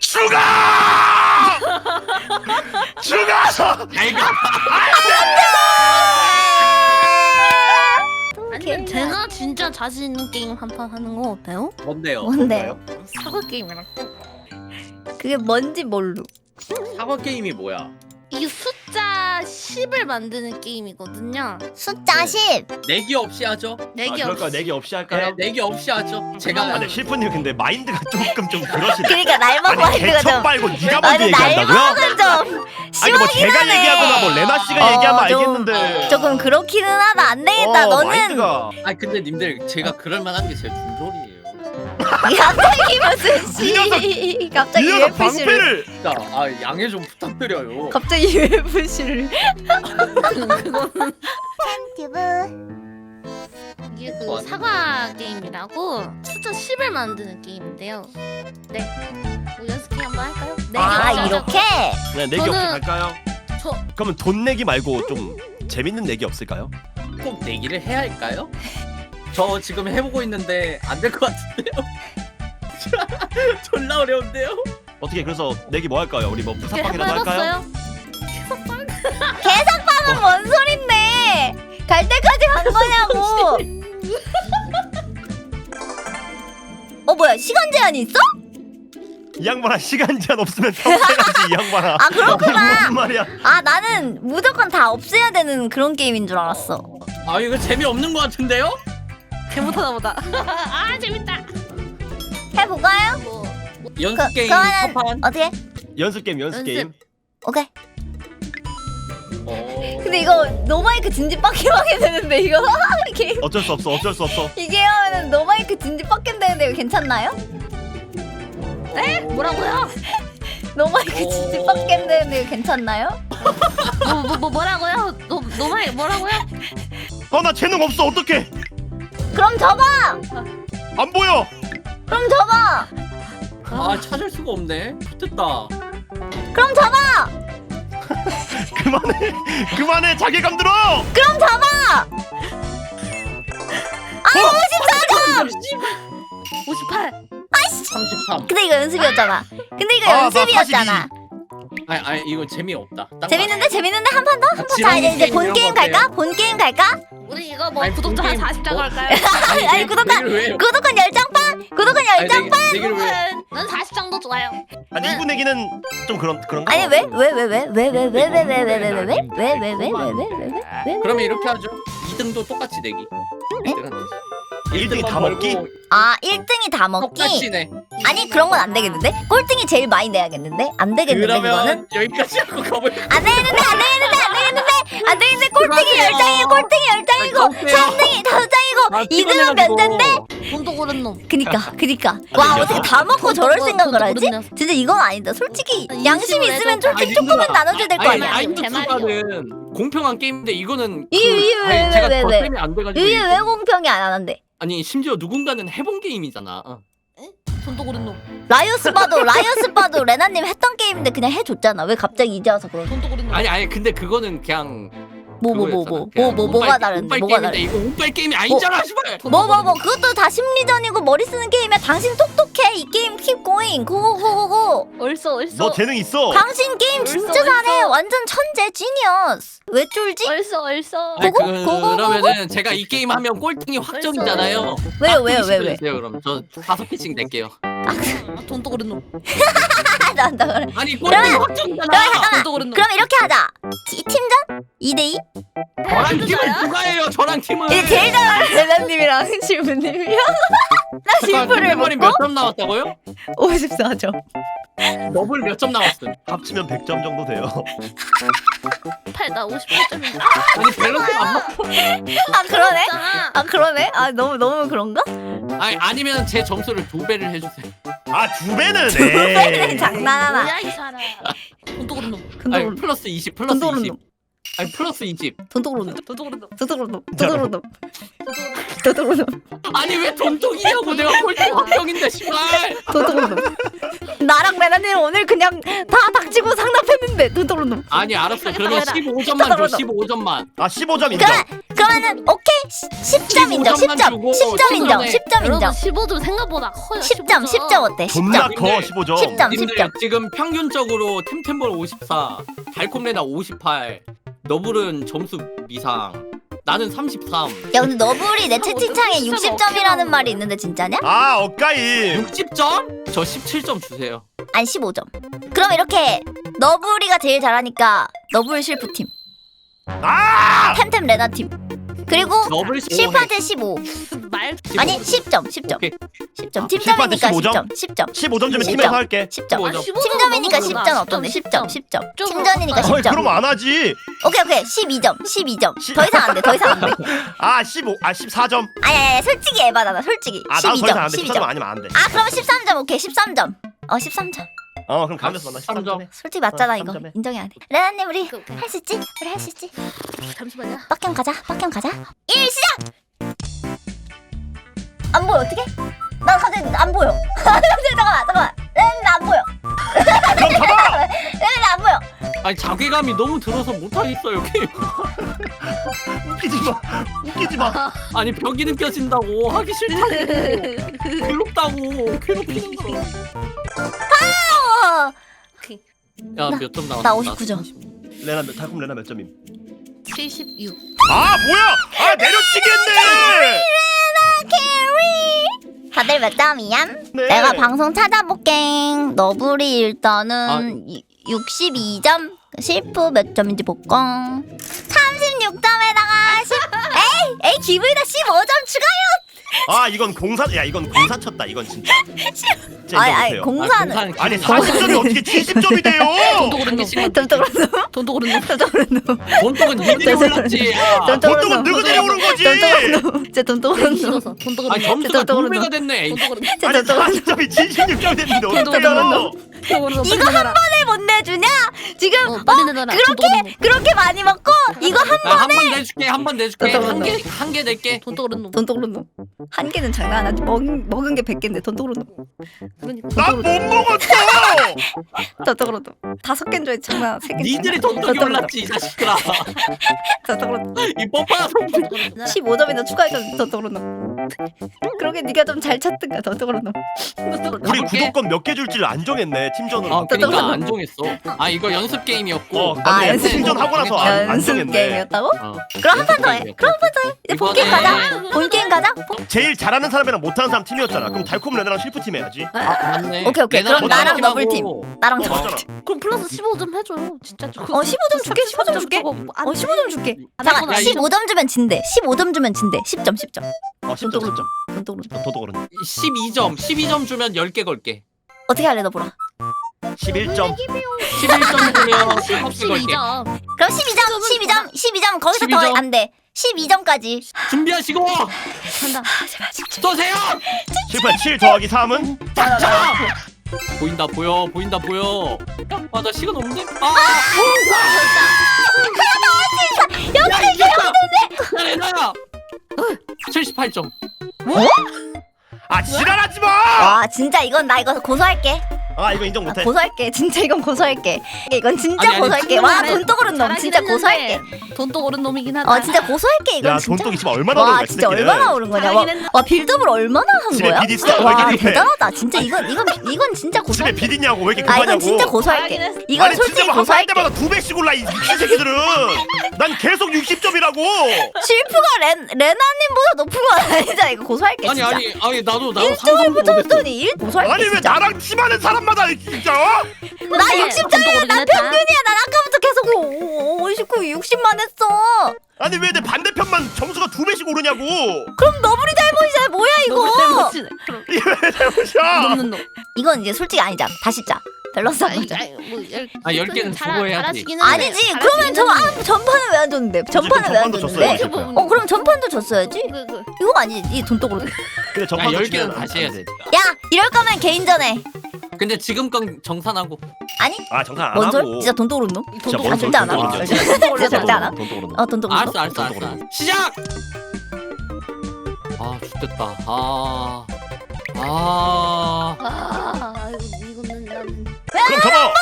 죽어! 죽어! 아니면 제가 진짜 자신 있는 게임 한 판 하는 거 어때요? 뭔데요? 뭔데요? 사과 게임이랑 그게 뭔지 모르. 사과 게임이 뭐야? 이게 숫자 10을 만드는 게임이거든요. 숫자 10. 내기 없이 하죠? 아, 내기 그럴까 없이. 내기 없이 네, 할까요? 내기 없이 하죠. 제가 아, 근데 실프님 근데 마인드가 조금 좀 그러시네. 그러니까 날 먹고 아니 하니까 개척 좀. 빨고 네가 아니 먼저 얘기한다고요? 날먹은 좀 아니 뭐 심하긴 제가 하네. 얘기하거나 뭐 레나 씨가 어, 얘기하면 좀- 알겠는데. 조금 그렇기는 하다. 안 되겠다. 어, 너는 마인드가 아 근데 님들 제가 그럴 만한 게 제 중졸이에요. 갑자기 무슨 이 녀석- 씨. 갑자기 이 녀석 UFC를. 방패를 진짜 아 양해 좀 부탁드려요. 갑자기 UFC를. 이게 그뭐 사과 게임이라고 숫자 10을 만드는 게임인데요. 네. 뭐 연습 게임 한번 할까요? 내기 아 없이 하자고. 이렇게? 네, 내기 없이 저는- 갈까요? 저 그러면 돈 내기 말고 좀 재밌는 내기 없을까요? 꼭 내기를 해야 할까요? 저 지금 해보고 있는데 안 될 것 같은데요? 졸라 어려운데요? 어떻게 그래서 내기 뭐 할까요? 우리 뭐 이렇게 부사빵이라도 할까요? 해봤어요? 계산하면 뭔 소린데? 갈 때까지 간 거냐고. 어 뭐야 시간 제한이 있어? 이 양반아 시간 제한 없으면 평생하지 이 양반아. 아, 그렇구나. 무슨 말이야? 아 나는 무조건 다 없애야 되는 그런 게임인 줄 알았어. 아 이거 재미없는 것 같은데요? 개못하다 보다. 아 재밌다. 해볼까요? 뭐 연습 그- 게임 그거는 첫판 어떻게? 연습 게임 연습 연습. 게임. 오케이. 어... 근데 이거 노마이크 진지 빡빡하게 되는데 이거 게임 어쩔 수 없어 어쩔 수 없어. 이게 하면은 노마이크 진지 빡게 되는데 이거 괜찮나요? 에? 뭐라고요? 노마이크 오. 진지 빡게 되는데 이거 괜찮나요? 뭐 뭐 뭐 뭐라고요? 너 너말 뭐라고요? 어나 재능 없어 어떡해? 그럼 접어. 안 보여. 그럼 접어. 아 찾을 수가 없네. 됐다. 그럼 접어. 그만해 그만해 자괴감 들어. 그럼 접어. 아 54점. 58. 33. 근데 이거 연습이었잖아. 근데 이거 아, 나 연습이었잖아. 아니 아니 이거 재미없다. 딴 재밌는데 재밌는데 한 판 더? 한판자 지렁이 이제 이제 게임 본 이런 게임 거 갈까? 본 게임 갈까? 우리 이거 뭐 아니, 구독자가 게임 40장 뭐- 할까요? 아니, 아니, 내- 구독자- 왜? 구독은 열장판? 구독은 아니 열장? 내기 내기를 왜? 난 40장도 좋아요. 아니 이분 얘기는 좀 그런 그런가? 아니 왜? 왜 왜 왜? 왜 왜 왜 왜 왜 왜 왜 왜 왜 왜 왜 왜 왜 왜 왜? 그러면 이렇게 하죠. 2등도 똑같이 내기. 1등은 1등이 다 먹기? 아 1등이 다 먹기? 똑같이 내. 아니 그런 건 안 되겠는데? 꼴등이 제일 많이 내야겠는데? 안 되겠는데 그거는? 그러면 여기까지 하고 가볼까? 안 되겠는데 안 되겠는데 안 되겠는데 안 되겠는데 꼴등이 그러세요. 10장이고 꼴등이 10장이고 아니, 그러세요. 3등이 5장이고 아, 2등은 몇 대인데? 돈도 고른 놈. 그니까 그니까 와 어떻게 다 먹고 저럴 돈도 생각을 하지? 진짜 이건 아니다 솔직히 인심을 양심 있으면. 솔직히 조금은 나눠줘야 될 거 아니, 아니야 아니, 제 아이투투가는 공평한 게임인데 이거는 이- 이- 왜, 아니, 왜, 제가 왜, 저 왜? 때문에 안 돼가지고 이게 이거- 왜 공평이 안 하는데? 아니 심지어 누군가는 해본 게임이잖아. 어. 돈도 고른 놈. 라이오스 봐도 라이오스 봐도 레나님 했던 게임인데 그냥 해줬잖아 왜 갑자기 이제 와서 그러지? 돈도 고른 놈. 아니 아니 근데 그거는 그냥 뭐 뭐 뭐 뭐 뭐 뭐 뭐가 다른데 뭐가 다른데 다른데 이거 운빨 게임이 아니잖아 씨발. 뭐 뭐 뭐 그것도 다 심리전이고 머리 쓰는 게임이야 당신 똑똑해 이 게임 keep going 고고고고고 얼쏘 얼쏘. 너 재능 있어. 당신 게임 벌써, 진짜 잘해 벌써. 완전 천재 지니어스 왜 쫄지? 얼쏘 얼쏘. 아니, 고고? 그, 고고? 그러면은 제가 이 게임 하면 꼴등이 확정이잖아요. 왜요 딱 왜요 왜 왜? 주세요 그럼 저 다섯 개씩 낼게요. 아, 돈도 고른 놈. 하나 한다 그래 아니 꼴등이 그러면- 확정이잖아. 그러면 잠깐만 돈도 고른 놈. 그럼 이렇게 하자 티- 팀전? 2대2? 저랑 팀은 누가 해요? 저랑 팀은. 이제 제일 잘하는 레나님이랑 실부님이요 나 머리 먹고 몇점 나왔다고요? 54점 너블 몇 점 나왔음? 합치면 100점 정도 돼요. 8나 58점인데. 아니 밸런스 안 맞고. 아 그러네? 잖아 아 그러네? 아 너무 너무 그런가? 아니 아니면 제 점수를 두 배를 해주세요. 아 두 배는 배는 에. 장난하나 뭐야 이 사람. 돈도 고른 놈. 아니 그런 플러스 20 플러스 돈도 그런 20. 아니 플러스 20. 돈도 그런 돈도 고른 놈. 돈도 그런 돈도 진짜로? 그런 돈도 고른 놈. 돈도 그런 아니 왜 돈독이냐고 내가 꼴등 확정인데 씨발. 그런 나랑 레나님 오늘 그냥 다 닥치고 상납했는데 그런 아니 알았어 그러면 하겠다, 15점만 줘 하겠다. 15점만. 아 15점 인정. 그러면 그러면은 오케이 10점 인정 10점 10점 인정 10점 여러분 인정 15점 생각보다 커요. 10점 10점 어때 존나 10점 커 근데 15점 10점 님들 10점 지금 평균적으로 템템볼 54, 달콤레나 58, 너블은 점수 미상, 나는 33. 야 근데 너블이 내 채팅창에 진짜 60점이라는 어깨가 말이 있는데 진짜냐? 아 억가임 60점? 저 17점 주세요. 아니 15점 그럼 이렇게 너블이가 제일 잘하니까 너블 실프팀 아 템템 레나 팀 그리고 실파한테 15 말? 아니 10점 10점. 오케이. 10점. 아, 팀점이니까 실파한테 10점 10점. 15점 주면 10점. 팀에서 할게. 10점. 15 점. 팀점이니까 10점 어떤데 10점 10점. 팀전이니까 어이 10점. 그럼 안 하지. 오케이 오케이. 12점 12점. 시- 더 이상 안 돼 더 이상 안 돼. 아 15, 아 14점. 아니 아니 아니, 솔직히 에바다 나 솔직히. 아 나도 더 이상 12점 안돼. 14점 12점 아니면 안돼. 아 그럼 13점. 오케이 13점. 어 13점. 어 그럼 가면서 나. 13점. 해 솔직히 맞잖아 어, 이거. 13점 해. 인정해야 돼. 레나님 우리. 할 수 있지? 우리 할 수 있지? 잠시만요. 빡경 가자 빡경 가자 1 시작! 안 보여 어떻게? 나 갑자기 안 보여 잠깐만 잠깐만 레나님 나안 보여 가봐 레나님 나안 보여 아니 자괴감이 너무 들어서 못하겠어요 게임. 웃기지 마 웃기지 마 아니 벽이 느껴진다고 하기 싫다고 괴롭다고 괴롭히는 거. 어, 야몇 점 나왔어? 나 59 점. 레나 몇- 달콤 레나 몇 점임 76. 아 뭐야? 아 내려치기 했네 다들 몇 점이야? 네. 내가 방송 찾아볼게 너블이 일단은 이- 62점? 실프 몇 점인지 볼까? 36점에다가 10 에이 에이 기분이다. 15점 추가요. 아 이건 공사 야 이건 공사 쳤다. 이건 진짜 진짜 아니 아니 인정 못해요 공사는 아니 40점이 어떻게 70점이 돼요 돈도 그런 놈. 돈도 그런 돈도 그런 놈. 돈도 그런 놈 돈독은 니들이 올랐지. 야. 돈도 보통은 늙어 내려오는 거지 돈도 그런 놈 싫어서 돈도 그런 아니 놈. 점수가 돈독은 두 배가 됐네. 돈도 그런 놈. 아니 돈도 그런 놈 40점이 76점이 됐는데 돈도 그런 어떡해요 놈. 놈. 이거 한 번에 못 내주냐 지금 어, 어, 빨리 내놔라. 놈. 그렇게 많이 먹고 이거 한 한 번 내줄게 한 번 내줄게 한 개 한 개 낼게. 돈도 그런 놈. 돈도 그런 놈한 개는 장난 안 하지 먹은, 먹은 게 100개인데 돈도 그런 놈 그러니까. 난 못 먹었어 돈도 그런 놈 다섯 개인 줄 알지 장난 세 개. 니들이 돈독이 올랐지 이 자식들아. 돈도 그런 놈이 뽀뽀야 성 15점이나 추가해서 돈도 그런 놈 그러게 네가 좀잘 쳤든가 돈도 그런 놈 우리. 구독권 몇 개 줄지를 안 정했네 팀전으로 아 그러니까 안 정했어. 아 이거 연습 게임이었고. 어, 아. 연습. 팀전 하고 나서 안, 안 연습 정했네 게임이었다고? 어. 그럼 한 판 더 해. 그럼 한 판 더 해. 이제 본 게임 이번에- 가자. 본 게임 가자. 제일 잘하는 사람이랑 못하는 사람 팀이었잖아 그럼 달콤 레나랑 실프 팀 해야지 아, 맞네. 오케이, 오케이. 그럼 레나랑 나랑 팀하고 더블팀. 나랑 어 저. 맞잖아 그럼 플러스 15점 해줘요. 진짜. 저- 어 15점 줄게. 15점 줄게. 저거 어안 15점 줄게. 안 잠깐 할 거야, 15점 주면 진대. 15점 주면 진대. 10점 10점. 어 10점 10점 돈도 그런. 도도 그런 12점 12점 주면 10개 걸게. 어떻게 할래 너 보라. 11점 11점 주면 9개 걸게. 12점. 그럼 12점 12점 12점 거기서 더 12점. 안 돼. 12점까지. 준비하시고 간다. 쏘세요. 실프 7 더하기 3은 자 보인다 보여 보인다 보여. 아나 시간 없는데? 아. 야 이겼다. 야 레나야. 78점. 아 지랄하지 마! 와 진짜 이건 나 이거 고소할게. 아 이거 인정 아, 못해 고소할게. 진짜 이건 고소할게. 이건 진짜 아니, 아니, 고소할게. 와 그런 놈 잘하긴 진짜 했는데 고소할게. 돈도 그런 놈이긴 하다. 어 진짜 고소할게 이건 야 진짜. 돈독이 지금 얼마나 와 오른 거야 진짜. 얼마나 오른 거냐 와, 잘하긴 했는데. 와 빌드업을 얼마나 한 집에 거야 비디 스타 와왜 이렇게 급해? 대단하다 진짜 이건 이건 이건 진짜 집에 고소할게 비디냐고 왜 이렇게 아 급하냐고 이건 진짜 고소할게 잘하긴 했어. 이건 아니 솔직히 진짜 뭐한판할 고소할게 때마다 두 배씩 올라 이 미친 새끼들은 난 계속 60점이라고 실프가 레, 레나님보다 높은 건 아니잖아 이거 고소할게 아니 진짜 아니 아니 나도 나도 1점을 상상도 못했어. 붙였더니 1 고소할게 아니 왜 진짜 나랑 팀하는 사람 마다 진짜 어? 나 60점이야. 나 평균이야. 난 아까부터 계속 오, 59, 60만 했어. 아니 왜 내 반대편만 점수가 두 배씩 오르냐고. 그럼 너블이 잘못이잖아 뭐야 이거? 이게 왜 잘못이야? 넘는 놈. 이건 이제 솔직히 아니잖아 다시 짜 밸런스 안 아니, 맞아 아니, 뭐, 열- 아, 열 개는 잘하- 주고 해야지. 잘하시긴 했는데, 아니지. 잘하시긴 그러면 저. 아, 전판은 왜 안 줬는데? 전판은 왜 안 전판도 줬는데? 줬어야지. 어 그럼 전판도 줬어야지. 그, 그. 이거 아니지. 이 돈독으로. 근데 야 전판 10개는 다시 해야지. 야 이럴 거면 개인전에 근데 지금 건 정산하고. 아니 아 정상 안 뭔? 하고 진짜 돈독으로 놈? 진짜 돈도 뭔아 소리 진짜 안 절대 안? 돈독으로 놈. 어 돈독으로 알았어 놈? 알았어 알았어. 시작. 아 죽겠다. 아. 아. 아, 이거, 이거는 나는. 그럼 저거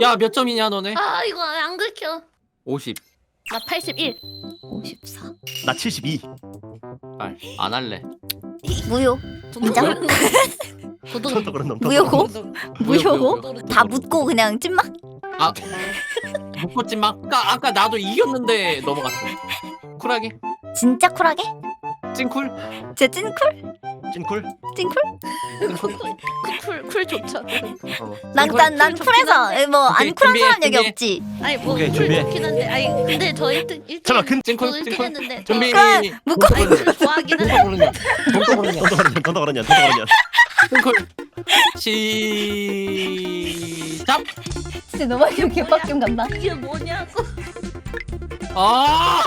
야몇 점이냐 너네? 아, 이거 안 긁혀. 50. 나 81. 54 나 72. 아, 안 할래. 무효 인정? 도둑. 저도 그런 놈. 저도 무효고? 무효고? 다 묻고 그냥 찐막? 아, 묶었지만 아까 아까 나도 이겼는데 넘어갔어. 쿨하게. 진짜 쿨하게? 찐쿨. 제 찐쿨? 찐쿨. 찐쿨? 찐쿨. 쿨, 쿨 좋죠. 어. 난, 난, 난 쿨 쿨해서 뭐 안 오케이, 쿨한 준비해, 사람 여기 준비해. 없지 아니 뭐 오케이, 쿨 준비해. 좋긴 한데 아니 근데 저 1등 1등 잠깐 근 찐쿨 저 1등 찐쿨. 했는데 준비. 그럼 묶어. 쿨 좋아하긴 모르냐. 돈도 모르냐. 돈도 그러냐. 돈도 그러냐. 돈도 그러냐. 찐쿨. 시작. 진짜 너무 이렇게 빡좀 간다 이게 뭐냐고 아.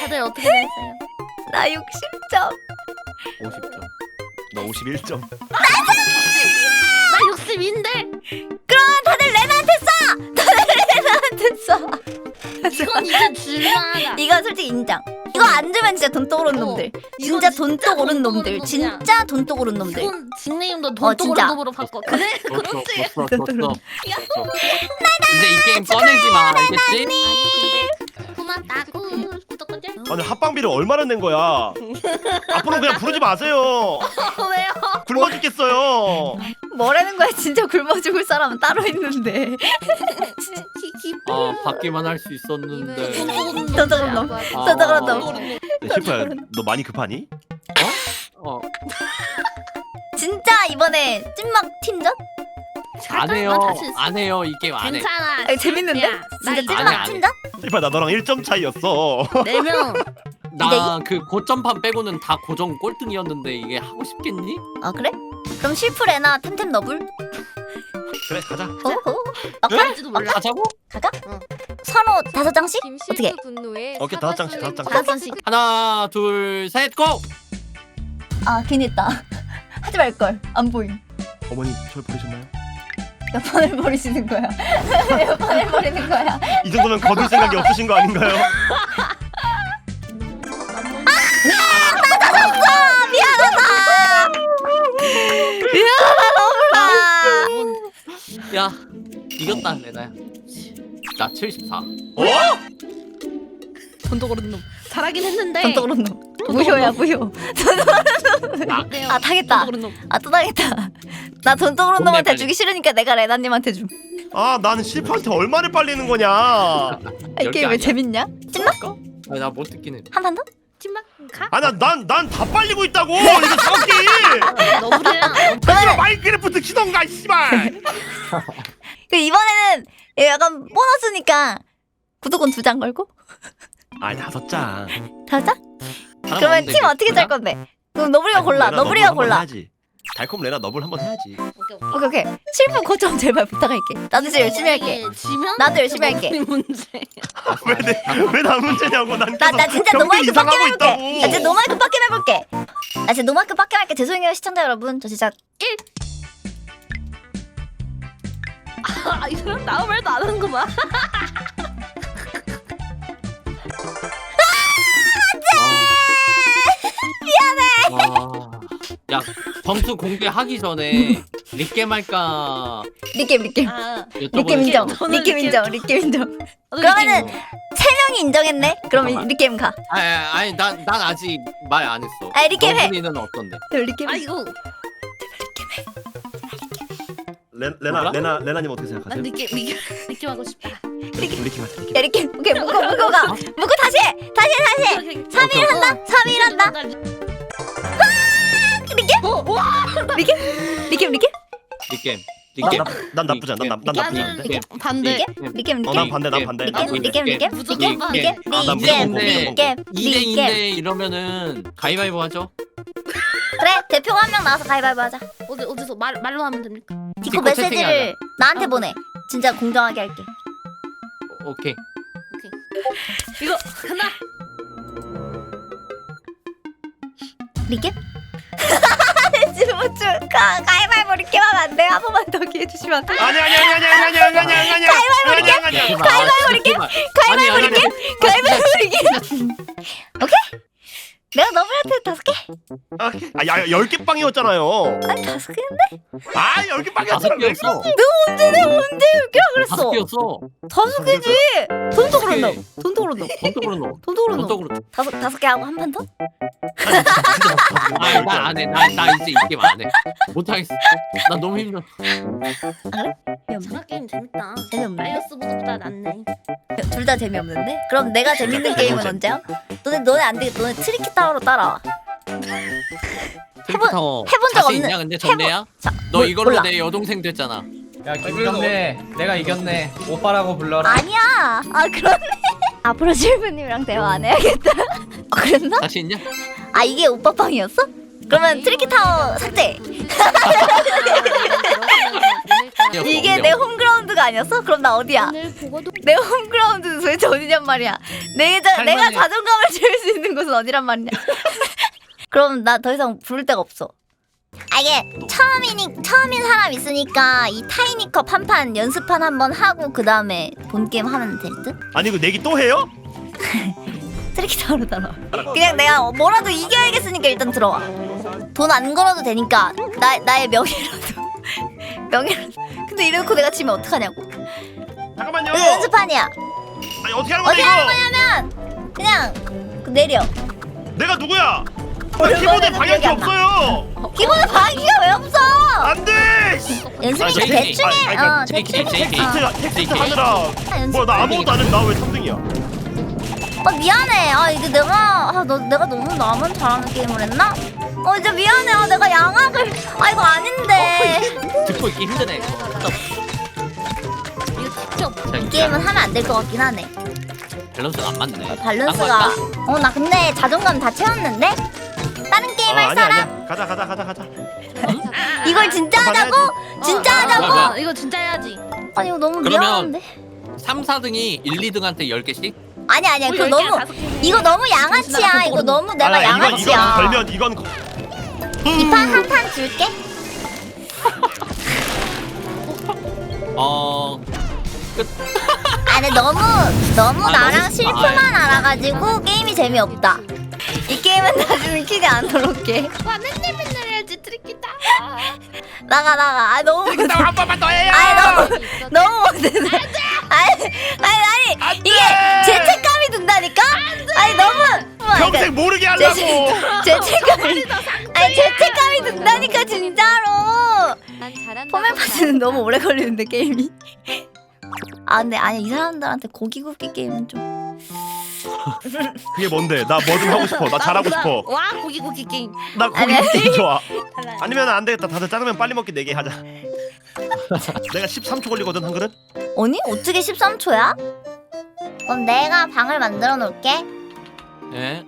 다들 어떻게 됐어요? 나 60점 50점. 나 51점. 인정 이거 안 주면 진짜 돈독 오른 어, 놈들 이건 진짜 진짜 돈독 오른 돈독 놈들 오른 놈이야. 진짜 돈독 오른 놈들 이건 닉네임도 어, 돈독으로 진짜. 돈으로 바꿔 그래 그렇지 줬어, 줬어. 이제 이 게임 꺼내지 마, 알겠지? 아니 고맙다고 아니 합방비를 얼마나 낸 거야? 앞으로 그냥 부르지 마세요. 왜요? 굶어 죽겠어요. 뭐라는 거야 진짜 굶어 죽을 사람은 따로 있는데 아, 받기만 할 수 있었는데. 아. 놈 네, 실프야, 너 많이 급하니? 어, 진짜 이번에 찐막 팀전? 안 해요. 안 해요. 이 게임 안 해. 괜찮아 아니, 재밌는데? 야, 나 진짜 찐막. 팀전? 실프야, 나 너랑 1점 차이였어. 네명 나 그 고점판 빼고는 다 고정 꼴등이었는데 이게 하고 싶겠니? 아 그래? 그럼 실프 레나 템템 너블? 그래, 가자. 어허 아까 할지도 몰라 가자고? 가가? 선호 다섯 장씩? 어떻게? 분노에 오케이, 다섯 장씩, 다섯 장씩. 다섯 장씩 하나, 둘, 셋, 고! 아 괜히 했다 하지 말걸 안 보임 어머니, 절 버리셨나요? 몇 번을 버리시는 거야 몇 번을 버리는 거야 이 정도면 거둘 생각이 없으신 거 아닌가요? 아 미안하다 야, 이겼다, 레나야. 나 74. 어? 돈독 오른 놈 잘하긴 했는데 돈독 오른 놈 무효야 무효 나, 네, 아 당했다 돈독 오른 놈아또 당했다 나 돈독 오른 돈내, 놈한테 빨리. 주기 싫으니까 내가 레나님한테 줌 아, 나는 실프한테 얼마를 빨리는 거냐? 아, 열 이게 개왜 아니야? 재밌냐? 찐막? 아, 나 못 듣긴 해. 한판 더? 찐막 가? 아, 난, 난, 난 다 빨리고 있다고! 이거 사기! 너구리랑 그러면은 마인크래프트 키던가, 씨발! 그 이번에는 약간 보너스니까 구독은 두장 걸고 아이, 다섯 장. 다섯 장? 그러면 팀 어떻게 짤? 건데? 그럼 너브리가 달콤 골라 한번 골라 해야지. 달콤 레나 너블 한번 해야지. 오케이 오케이. 오케이 오케이. 실프 고점 제발 부탁할게. 나도 진짜 열심히 할게. 지면 나도 열심히 할게. 문제? 왜, 내, 왜나 문제냐고, 난 나, 계속 나 진짜 경기 노마이크 이상하고 있다고. 해볼게. 나 진짜 노마이크 빡겜 해볼게. 나 진짜 노마이크 빡겜 할게. 죄송해요 시청자 여러분. 저 진짜 아 이거 나무 말도 안 하는구만 와. 야, 점수 공개 하기 전에 리겜 할까? 리겜 리겜. 아. 여쭤보는 리겜 인정. 저는 리겜 리겜 인정 리겜 인정. 그러면은. 세 명이 인정했네? 그럼 잠깐만. 리겜 가. 아니, 아니, 난, 난 아직 말 안 했어. 아니, 리겜 해. 너구리는 어떤데? 리겜 아 이거. 레, 레나, 뭐라? 레나, 레나님 어떻게 난 생각하세요? 느낌 느낌 느낌 하고 싶다. 리킴 하자, 리킴. 야 리겜. 오케이 묶어 묶어 가. 묶어 다시 해. 다시 해 다시 해. 3일 한다? 3일 한다 리겜 어, 와 리겜 리겜 리겜 리겜. 난, 리겜. 나, 난 나쁘지 않아. 난, 난 나쁘지 않아. 나는 리겜. 반대 리겜 어, 난 리겜 반대, 난 반대. 리겜 리겜 무조건 리겜 반대. 리겜 아, 난 리겜 무조건 리겜 네. 2대 리겜 2인데 이러면은 가위바위보 하죠. 그래 대표가 한명 나와서 가위바위보 하자 어디 어디서 말 말로 하면 됩니까? 디코 디코 메시지를 채팅하자. 나한테 아. 보내 진짜 공정하게 할게 오- 오케이. 이거 하나 리겜? 가 가위바위보 리겜 하면 안 돼요? 한 번만 더 기회 주시면 안 돼요? 아니, 아니, 아니, 아니, 아니, 아니, 아니, 아니. 가위바위보 리겜. 가위바위보 리겜? 가위바위보 리겜? 가위바위보 리겜? 오케이? 내가 너블한테 다섯 개? 아, 아, 야, 열개 빵이었잖아요. 아니 다섯 개인데? 아, 열개 다섯 빵이었잖아. 개였어. 언제 내가 언제 이렇게라 다섯 그랬어? 개였어. 다섯 개지. 돈도 그런다. 개. 돈도 그런다. 돈도 그런다. 번떡으로. 다섯 다섯 개 하고 한 판 더? 아나안 해. 나 나 이제 이 게임 안 해. 못 하겠어. 나 너무 힘들어. 전화 게임 재밌다. 재미없네. 마이어스보다 낫네. 둘 다 재미없는데? 그럼 내가 재밌는 게임은 언제야? 너네 너네 안 되겠다. 너네 트리키 타워로 따라와. 트리플 타워 해본 적 자신 없는- 있냐 근데 전례야? 자, 너 몰- 이걸로 몰라. 내 여동생 됐잖아. 야 김경래 내가 이겼네 오빠라고 불러라 아니야. 아 그렇네. 앞으로 실부님이랑 대화 안 해야겠다. 아, 그랬나? 자신 있냐? 아 이게 오빠 방이었어? 그러면 트리키 타워 삭제. 이게 내 홈그라운드가 아니었어? 그럼 나 어디야? 오늘 보고도 내 홈그라운드는 도대체 어디냔 말이야. 내가 할머니. 내가 자존감을 채울 수 있는 곳은 어디란 말이냐? 그럼 나 더 이상 부를 데가 없어. 아 이게 처음이니 처음인 사람 있으니까 이 타이니컵 한판 연습판 한번 하고 그 다음에 본 게임 하면 될 듯? 아니, 이거 내기 또 해요? 트리키 따라. 그냥 내가 뭐라도 이겨야겠으니까 일단 들어와. 돈 안 걸어도 되니까 나 나의 명예라도 명예라도. 근데 이래놓고 내가 지면 어떡하냐고. 잠깐만요. 이거 연습판이야. 아니, 어떻게 하는 건데, 어떻게 하는 이거? 거냐면 그냥 그 내려. 내가 누구야? 키보드에 방향키 안. 없어요. 기본에 방기가 왜 없어? 안 돼. 연습이니까 아, 대충 해. 아니, 어, 대충 해. 어. 텍스트, 텍스트 하느라. 연습. 뭐야, 나 아무것도 안 했는데 나왜 3등이야? 어 미안해. 아 이게 내가 아, 너 내가 너무 나만 잘하는 게임을 했나? 어 이제 미안해. 아, 내가 양악을 아 이거 아닌데. 듣고 있기 힘드네. 이거. 이거 직접 자, 이 게임은 하면 안 될 것 같긴 하네. 밸런스가 안 맞네. 밸런스가 어 나 근데 자존감 다 채웠는데 다른 게임 할 아니야, 사람 아니야. 가자, 가자, 가자, 가자. 이걸 진짜 하자고 진짜 어, 하자고 맞아. 어, 이거 진짜 해야지. 아니 이거 너무 그러면 미안한데 3, 4등이 1, 2등한테 10개씩? 아니 아니야. 어, 그거 너무. 이거 너무 양아치야. 이거 너무 내가 아, 이건 이건 양아치야. 걸면 이건 거- 이 판 한 판 줄게. 어... 아 근데 너무 너무 아, 나랑 너무- 실수만 알아가지고 게임이 재미없다. 이 게임은 다시는 키지 않도록 해. 완전 맨날 해야지 트리키다. 나가 나가. 아 너무 못해 한 번만 더 해요. 아니 너무 너무 못해 아니 아니 평생 모르게 하려고. 죄책- 죄책감이 아니 죄책감이 든다니까 진짜로 난 잘한다. 포맨 파트는 너무 오래 걸리는데 게임이 아 근데 아니 이 사람들한테 고기 굽기 게임은 좀 그게 뭔데? 나 뭐든 하고 싶어. 나 잘하고 싶어. 와 고기 고기 게임. 나 고기 아니, 아니. 굽기 좋아. 아니면 안 되겠다. 다들 짜장면 빨리 먹기 4개 하자. 내가 13초 걸리거든 한 그릇. 아니 어떻게 13초야? 그럼 내가 방을 만들어 놓을게 예?